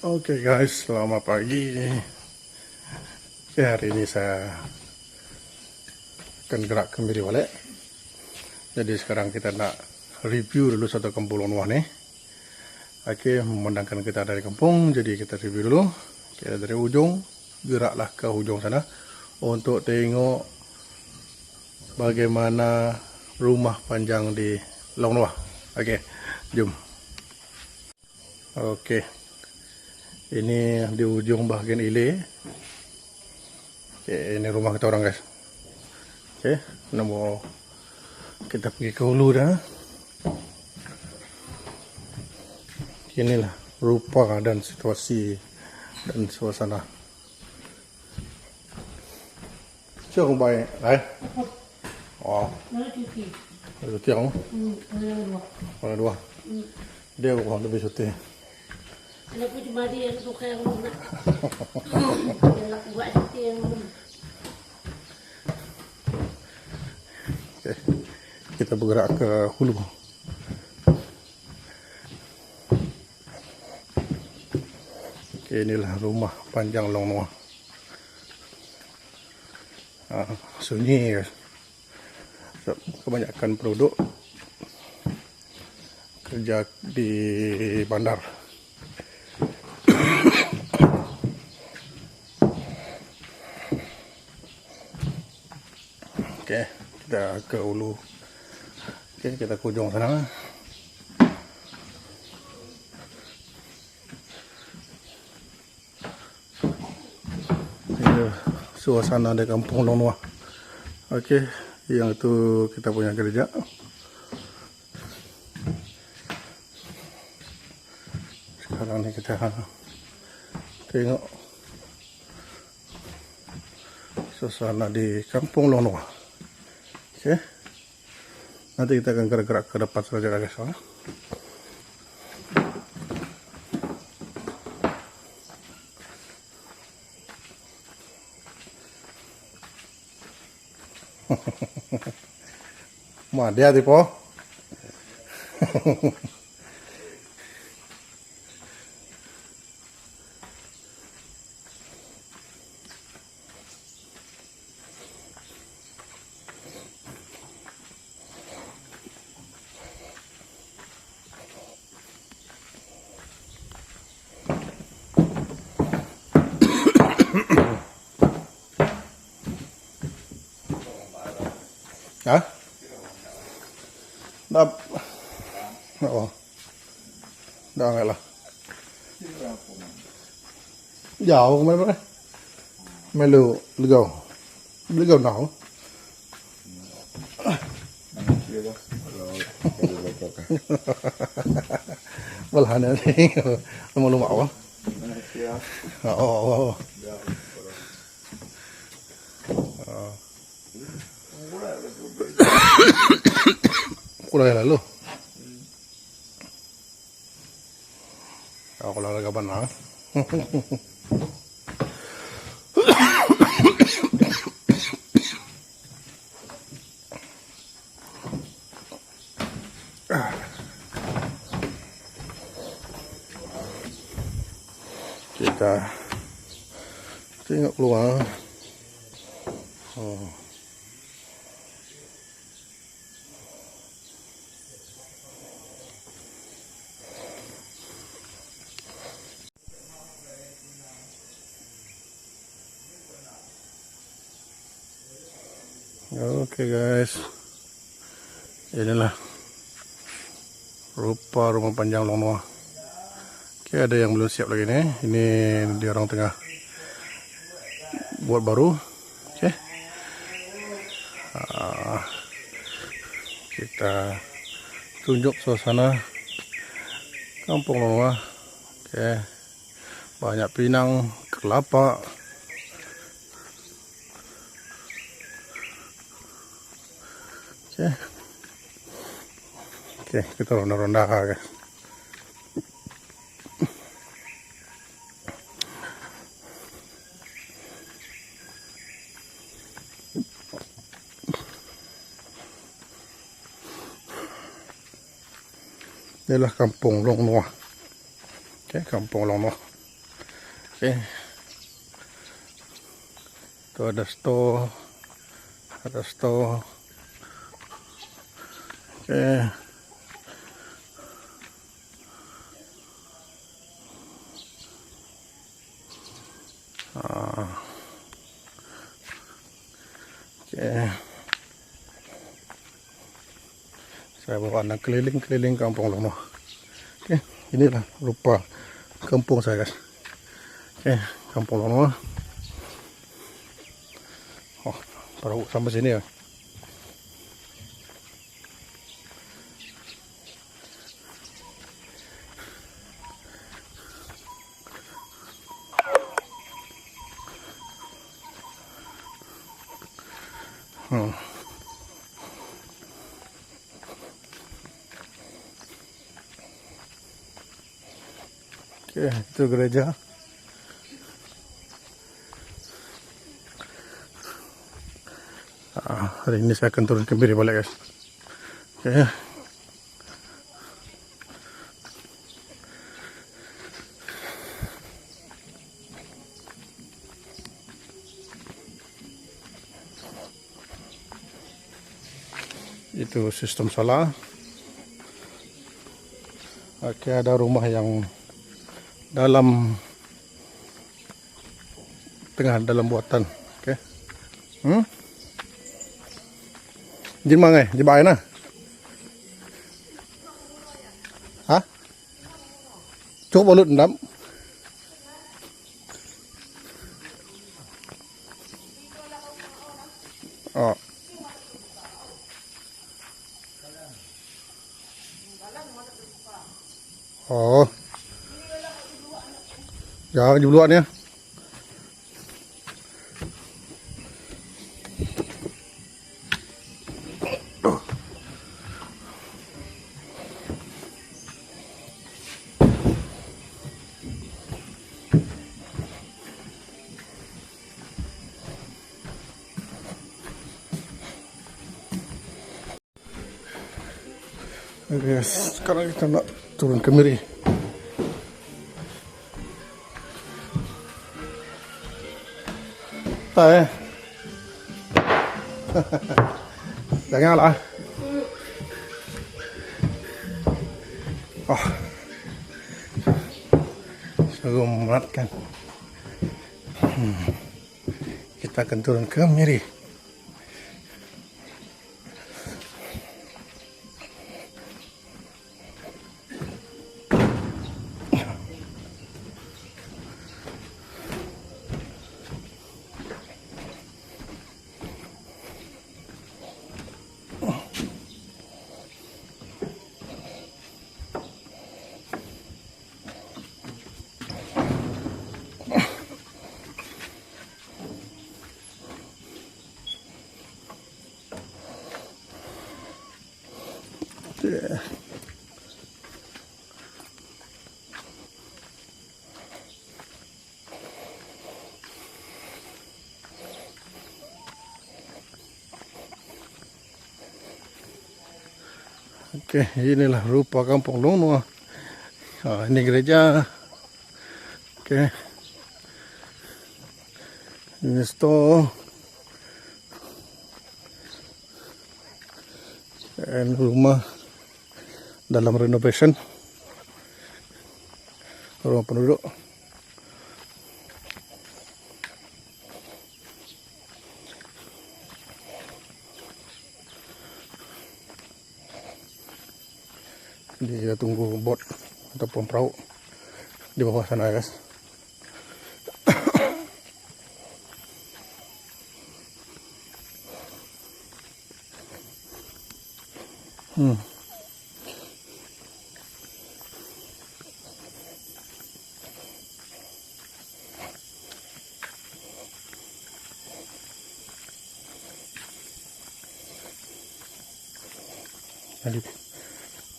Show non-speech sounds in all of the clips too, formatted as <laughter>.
Oke guys, selamat pagi. Oke, hari ini saya akan gerak ke Miriwale. Jadi sekarang kita nak review dulu satu kampung Lonwah nih. Oke, memandangkan kita dari kampung, jadi kita review dulu. Kita dari ujung, geraklah ke ujung sana untuk tengok bagaimana rumah panjang di Lonwah. Oke, jom. Oke, ini di ujung bahagian ile. Oke, ini rumah kita orang guys. Oke, nak mau kita pergi ke hulu dah. Inilah rupa dan situasi dan suasana. Chưa không bay đấy. Ồ, Nó là chu kỳ. được tiếng Ừ, nó là luộc. Mana dua? Ừ. Dia bukan lebih cuti. Anak ko cuma dia yang suka yang mana. <laughs> Yang aku buat seperti yang mana. Kita bergerak ke hulu. Oke, inilah rumah panjang Long Noa. Ah, sunyi. Sebab Kebanyakan penduduk kerja di bandar. Oke, kita ke hulu. Oke, kita ke ujung sana. Ini suasana di kampung Lonua. Oke, yang itu kita punya gereja. Sekarang ni kita tengok suasana di kampung Lonua. Oke. Nanti kita akan gerak-gerak ke depan saja guys. ya. Mà dia thì hả đập đó đó nghe là dạo mấy mấy mấy lưu lưu gầu lưu gầu nào Well, I know. I'm all about one. Oh, oh, oh. Kulay lalo. Ako lang nagaban na. Kita tengok keluar. Oh. Oke guys. Inilah Rupa rumah panjang Long Noa Oke ada yang belum siap lagi nih Ini dia orang tengah Buat baru. Oke Ah, Kita Tunjuk suasana Kampung Long Noa Oke Banyak pinang Kelapa Oke. Oke, kita ronda-ronda guys. Inilah kampung Long Noa. Oke, kampung Long Noa. Oke. Itu ada store. Ada store. Oke. Ah. Oke. Saya bawa anak keliling-keliling kampung Lono. Oke, inilah rupa kampung saya guys. Oke, kampung Lono. Oh, perahu sampai sini ya. Hmm. Itu gereja. Ah, hari ini saya akan turun ke Biri balik guys. Oke. Itu sistem solar. Oke, ada rumah yang dalam tengah dalam buatan. Oke. Hmm? Jin mangai, di bae na. Hah? Cuk balut ndam. Oh. Oh. Jangan duluan ya. Oke, sekarang kita nak turun ke Miri. Tak eh. <laughs> Jangan lah. Oh. Seru meratkan. Hmm. Kita akan turun ke Miri. Yeah. Oke, inilah rupa kampung Lono. Ah, ini gereja. Oke. Ini store. Dan rumah dalam renovation. Rumah penduduk. Jadi kita tunggu bot ataupun perahu di bawah sana guys. <coughs> Hmm. Jadi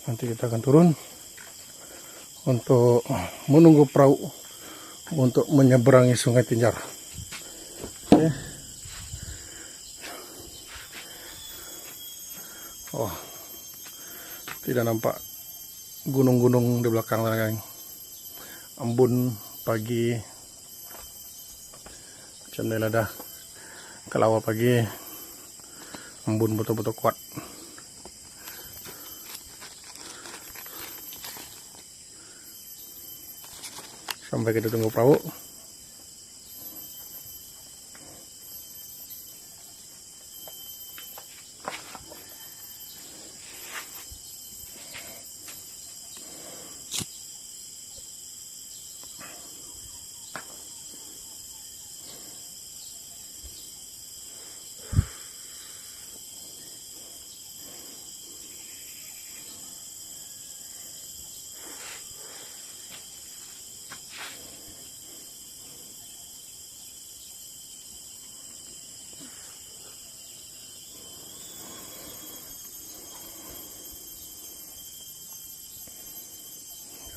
nanti kita akan turun untuk menunggu perahu untuk menyeberangi Sungai Tinjar. Oke. Oh, tidak nampak gunung-gunung di belakang sana, geng. Embun pagi lah dah. Kalau awal pagi, embun betul-betul kuat. Sampai kita tunggu perahu.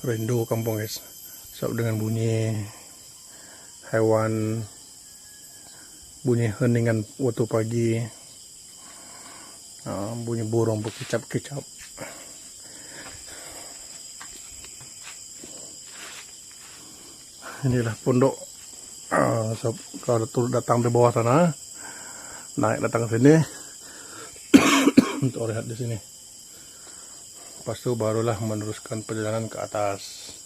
Rindu kampung guys. Sebab dengan bunyi haiwan bunyi heningan waktu pagi ah, bunyi burung berkicap-kicap inilah pondok ah, sebab kalau datang di bawah sana naik datang ke sini. <coughs> Untuk rehat di sini Lepas tu barulah meneruskan perjalanan ke atas.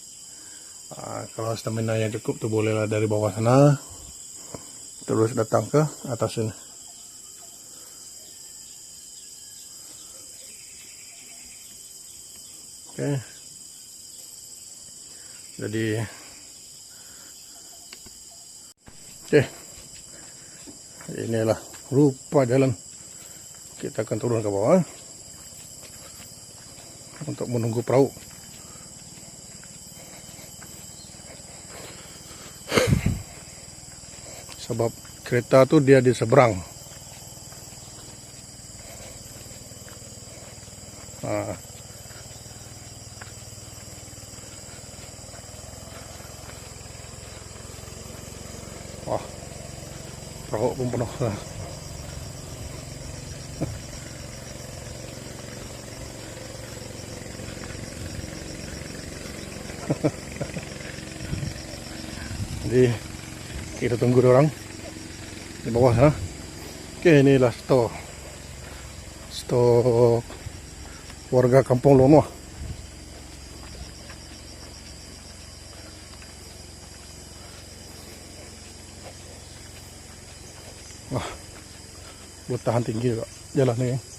Ah, kalau stamina yang cukup tu bolehlah dari bawah sana terus datang ke atas sini. Okey. Jadi Okey. Inilah rupa jalan. Kita akan turun ke bawah. Untuk menunggu perahu. Sebab kereta tu dia di seberang. Ha. Wah, perahu pun penuh. lah. Jadi kita tunggu dia orang di bawah sana. Okey, inilah stok stok warga kampung Lonoa. Wah, buat tahan tinggi juga jalan ni.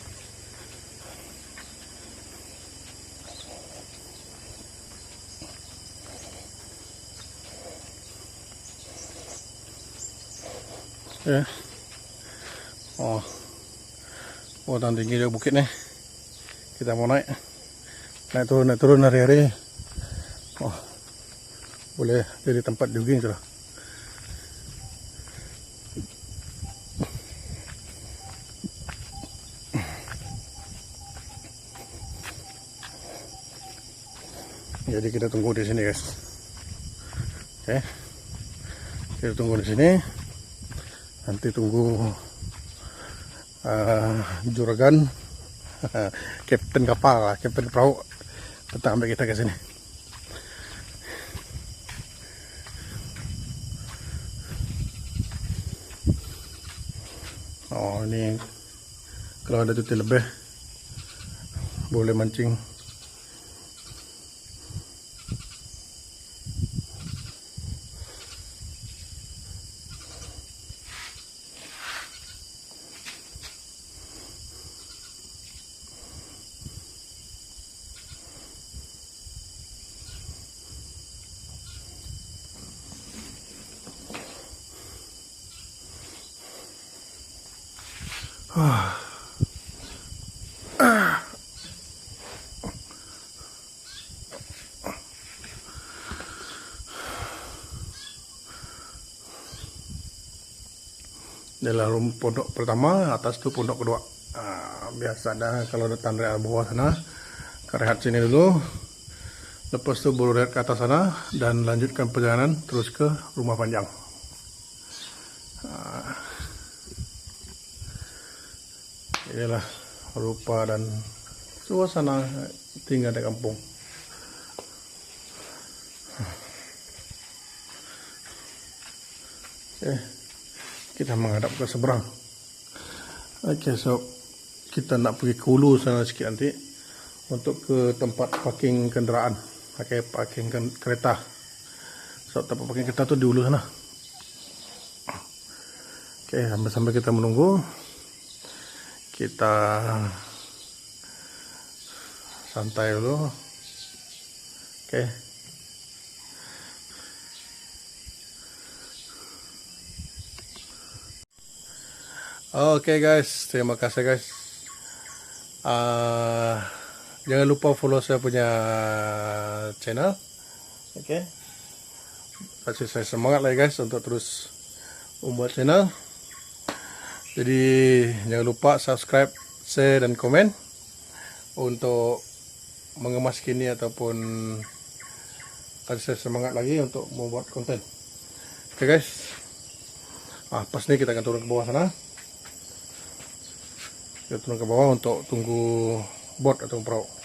Ya. Oh. Oh, dan tinggi dia bukit ni. Kita mau naik. Naik turun, naik turun hari-hari. Oh. Boleh jadi tempat jogging sudah. Jadi kita tunggu di sini guys. Okey. Kita tunggu di sini nanti tunggu uh, juragan <laughs> kapten kapal lah, kapten perahu datang ambil kita ke sini. Oh ini kalau ada cuti lebih boleh mancing Inilah rumah pondok pertama, atas tu pondok kedua. Ah, biasa dah kalau datang dari bawah sana, rehat sini dulu. Lepas tu baru rehat ke atas sana dan lanjutkan perjalanan terus ke rumah panjang. Ah. Inilah rupa dan suasana tinggal di kampung. Okay. kita menghadap ke seberang. Okey, so kita nak pergi ke hulu sana sikit nanti untuk ke tempat parking kenderaan. Okey, parking ken- kereta. So tempat parking kereta tu di hulu sana. Okey, sambil-sambil kita menunggu kita santai dulu. Okey. Okay guys, terima kasih guys. Uh, jangan lupa follow saya punya channel. Okay. Kasih saya semangat lagi guys untuk terus membuat channel. Jadi jangan lupa subscribe, share dan komen untuk mengemas kini ataupun kasih saya semangat lagi untuk membuat konten. Okay guys. Ah, pas ni kita akan turun ke bawah sana. Kita turun ke bawah untuk tunggu bot atau perahu.